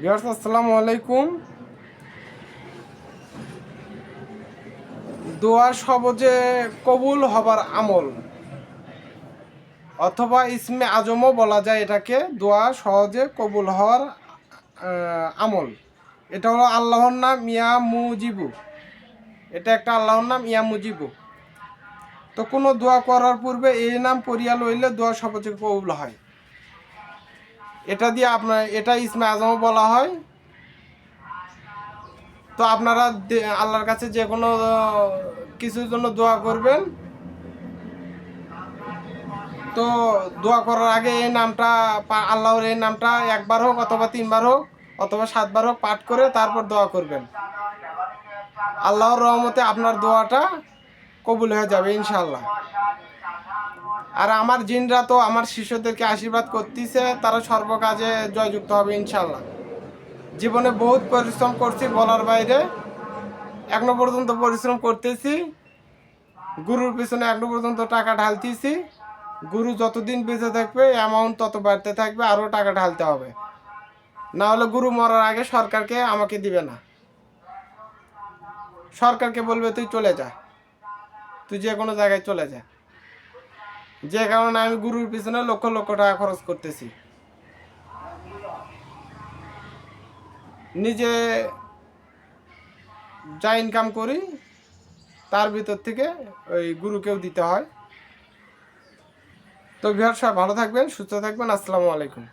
Viewers, আসসালামু আলাইকুম। দোয়া সবজে কবুল হবার আমল, অথবা ইসমে আজমও বলা যায় এটাকে, দোয়া সহজে কবুল হওয়ার আমল। এটা হলো আল্লাহর নাম ইয়া মুজিবু এটা একটা আল্লাহর নাম ইয়া মুজিবু তো কোনো দোয়া করার পূর্বে এই নাম পড়িয়া লইলে দোয়া সহজে কবুল হয়। এটা দিয়ে আপনার, এটা ইসমে আজমও বলা হয়। তো আপনারা আল্লাহর কাছে যে কোনো কিছুর জন্য দোয়া করবেন। তো দোয়া করার আগে এই নামটা আল্লাহর এই নামটা একবার হোক অথবা তিনবার হোক, অথবা সাতবার হোক পাঠ করে তারপর দোয়া করবেন। আল্লাহর রহমতে আপনার দোয়াটা কবুল হয়ে যাবে ইনশাল্লাহ আর আমার জিনরা তো আমার শিষ্যদেরকে আশীর্বাদ করতেছে, তারা সর্বকাজে জয়যুক্ত হবে ইনশাল্লাহ জীবনে বহুত পরিশ্রম করছি বলার বাইরে, এখনও পর্যন্ত পরিশ্রম করতেছি। গুরুর পিছনে এখনও পর্যন্ত টাকা ঢালতেছি। গুরু যতদিন বেঁচে থাকবে অ্যামাউন্ট তত বাড়তে থাকবে, আরও টাকা ঢালতে হবে। না হলে গুরু মরার আগে সরকারকে আমাকে দিবে না। সরকারকে বলবে, তুই চলে যা। তুই যে কোনো জায়গায় চলে যা। যে কারণে আমি গুরুর পিছনে লক্ষ লক্ষ টাকা খরচ করতেছি। নিজে যা ইনকাম করি, তার ভিতর থেকে ওই গুরুকেও দিতে হয়। তো বিহার সাহেব ভালো থাকবেন, সুস্থ থাকবেন, আসসালামু আলাইকুম।